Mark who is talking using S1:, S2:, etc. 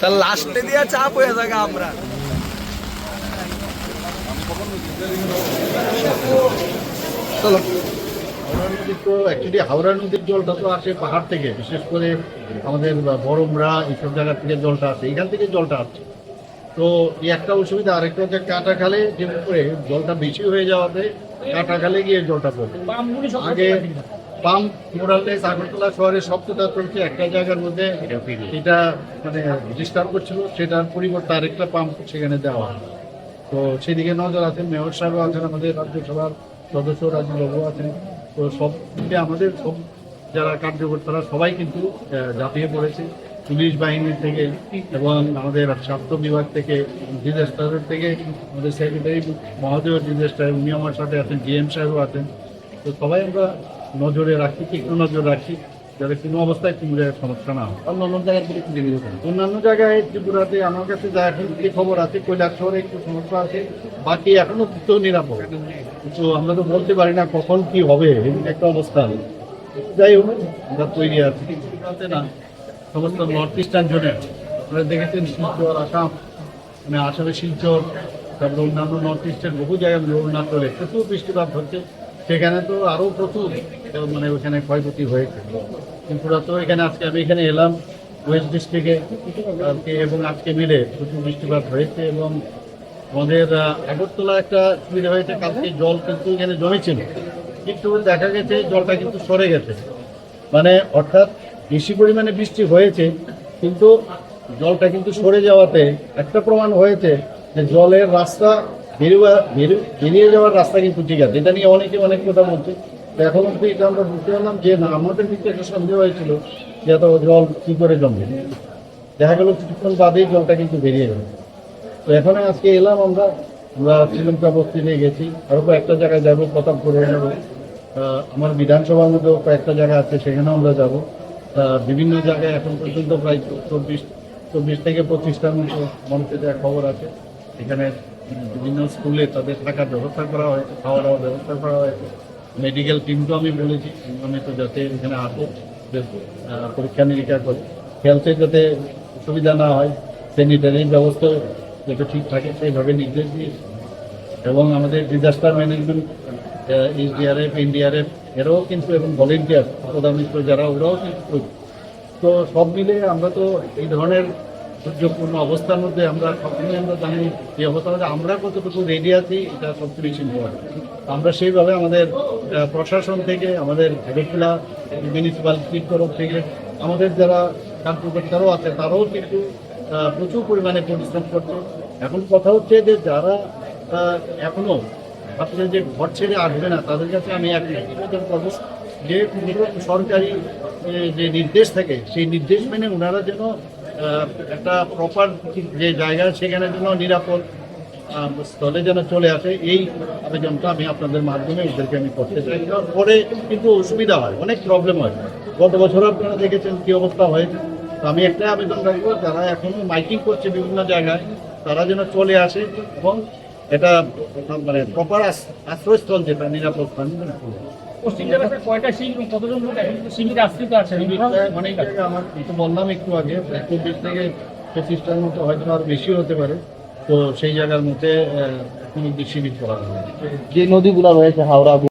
S1: তার লাস্টে দিয়া চাপ হয়ে থাকে আমরা। চলো।
S2: হাওড়া নদীর তো অ্যাকচুয়ালি হাওড়া নদীর জলটা তো আসে পাহাড় থেকে বিশেষ করে আমাদের বরমরা এইসব জায়গা থেকে জলটা আসে এখান থেকে জলটা আসছে। তো এই একটা অসুবিধা আরেকটা হচ্ছে কাটা খালে যে উপরে জলটা বেশি হয়ে যাওয়াতে কাটা খালে গিয়ে জলটা পড়ে। আগে পাম্প মোরাললেস আগরতলা শহরের সপ্তাহটা চলছে একটা জায়গার মধ্যে এটা মানে ডিস্টার্ব করছিল সেটার পরিবর্তে আরেকটা পাম্প সেখানে দেওয়া হয়। তো সেদিকে নজর আছে মেয়র সাহেবও আছেন আমাদের রাজ্যসভার সদস্য রাজবাবু আছেন। তো সব আমাদের সব যারা কার্যকর্তারা সবাই কিন্তু ঝাঁপিয়ে পড়েছে। পুলিশ বাহিনী থেকে এবং আমাদের স্বাস্থ্য বিভাগ থেকে ডিজাস্টারের থেকে আমাদের সেক্রেটারি মহাদেব ডিজাস্টার উনি আমার সাথে আছেন জিএম সাহেবও আছেন। তো সবাই আমরা নজরে রাখি তীক্ষ্ণ নজর রাখি যাতে কোনো অবস্থায় কুমিরের সমস্যা না হয়।
S3: অন্য জায়গায় থেকে তুলে নিয়ে যাবেন
S2: অন্যান্য জায়গায় ত্রিপুরাতে আমার কাছে যা এখন যে খবর আছে কৈলাস শহরে একটু সমস্যা আছে বাকি এখনও তো নিরাপদ। তো আমরা তো বলতে পারি না কখন কি হবে একটা অবস্থা। যাই হোক আমরা তৈরি আছি। ত্রিপুরাতে না। সমস্ত নর্থ ইস্টার্ন জোনে আপনারা দেখেছেন শিলচর আসাম মানে আসামে শিলচর তারপরে অন্যান্য নর্থ ইস্টের বহু জায়গায় অরুণাচলে প্রচুর বৃষ্টিপাত হচ্ছে। সেখানে তো আরও প্রচুর মানে ওখানে ক্ষয়ক্ষতি হয়েছে। ত্রিপুরা তো এখানে আজকে আমি এখানে এলাম, ওয়েস্ট ডিস্ট্রিক্টে এবং আজকে মিলে প্রচুর বৃষ্টিপাত হয়েছে এবং আমাদের আগরতলা একটা সুবিধা হয়েছে, কালকে জল কিন্তু এখানে জমেছিল। কিন্তু দেখা গেছে জলটা কিন্তু সরে গেছে। মানে অর্থাৎ বেশি পরিমাণে বৃষ্টি হয়েছে, কিন্তু জলটা কিন্তু সরে যাওয়াতে একটা প্রমাণ হয়েছে যে জলের রাস্তা বেরোয়া বেরো- বেরিয়ে যাওয়ার রাস্তা কিন্তু ঠিক আছে। এটা নিয়ে অনেকে অনেক কথা বলছে। এখন অব্দি এটা আমরা বুঝতে পারলাম যে না আমাদের কিন্তু একটা সন্দেহ হয়েছিল যে এত জল কী করে জমবে। দেখা গেল কিছুক্ষণ বাদেই জলটা কিন্তু বেরিয়ে গেল। তো এখানে আজকে এলাম আমরা। আমরা শ্রীলঙ্কা নিয়ে গেছি। আরও কয়েকটা জায়গায় যাব প্রতাপ করে আহ, আমার বিধানসভার মধ্যেও কয়েকটা জায়গা আছে সেখানেও আমরা যাব। বিভিন্ন জায়গায় এখন পর্যন্ত প্রায় চব্বিশ চব্বিশ থেকে পঁচিশটার মতো মানুষের যা খবর আছে এখানে বিভিন্ন স্কুলে তাদের থাকার ব্যবস্থা করা হয়েছে খাওয়া দাওয়ার ব্যবস্থা করা হয়েছে মেডিকেল টিমকেও আমি বলেছি আমি তো যাতে এখানে আসে পরীক্ষা নিরীক্ষা করে হেলথের যাতে সুবিধা না হয় স্যানিটারি ব্যবস্থা যাতে ঠিক থাকে, সেইভাবে নির্দেশ দিয়েছি এবং আমাদের ডিজাস্টার ম্যানেজমেন্ট এসডিআরএফ এনডিআরএফ এরাও কিন্তু, এবং ভলেন্টিয়ার প্রধান যারা, ওরাও কিন্তু। তো সব মিলে আমরা তো এই ধরনের দুর্যোগপূর্ণ অবস্থার মধ্যে আমরা সবসময় আমরা জানি এই অবস্থার মধ্যে আমরা কতটুকু রেডি আছি, এটা সবচেয়ে বেশি আমরা সেইভাবে আমাদের প্রশাসন থেকে, আমাদের আগরতলা মিউনিসিপ্যালিটির তরফ থেকে, আমাদের যারা কার্যকর্তারাও আছে, তারাও কিন্তু প্রচুর পরিমাণে পরিশ্রম করছে। এখন কথা হচ্ছে যে যারা এখনও এখনও ভাবছে যে ঘর ছেড়ে আসবে না, তাদের কাছে আমি এক নিবেদন যে সরকারি যে নির্দেশ থাকে, সেই নির্দেশ মেনে ওনারা যেন একটা প্রপার যে জায়গা সেখানে যেন নিরাপদ স্থলে যেন চলে আসে, এই আবেদনটা আমি আপনাদের মাধ্যমে ওদেরকে আমি করতে চাই। পরে কিন্তু অসুবিধা হয়, অনেক প্রবলেম হয়। গত বছর আপনারা দেখেছেন কী অবস্থা হয়েছে। তো আমি একটাই আবেদন রাখব, যারা এখনও মাইকিং করছে বিভিন্ন জায়গায়, তারা যেন চলে আসে এবং এটা মানে প্রপার আশ্রয়স্থল যেটা নিরাপদ স্থান
S4: কয়টা শিবির কতজন লোক শিবিরে আশ্রিত আছে
S2: অনেক আমার তো বললাম একটু আগে চব্বিশ থেকে পঁচিশটার মতো হয়তো আর বেশি হতে পারে। তো সেই জায়গার মধ্যে আহ, কোনো বেশি করা হবে
S3: যে নদীগুলো রয়েছে হাওড়া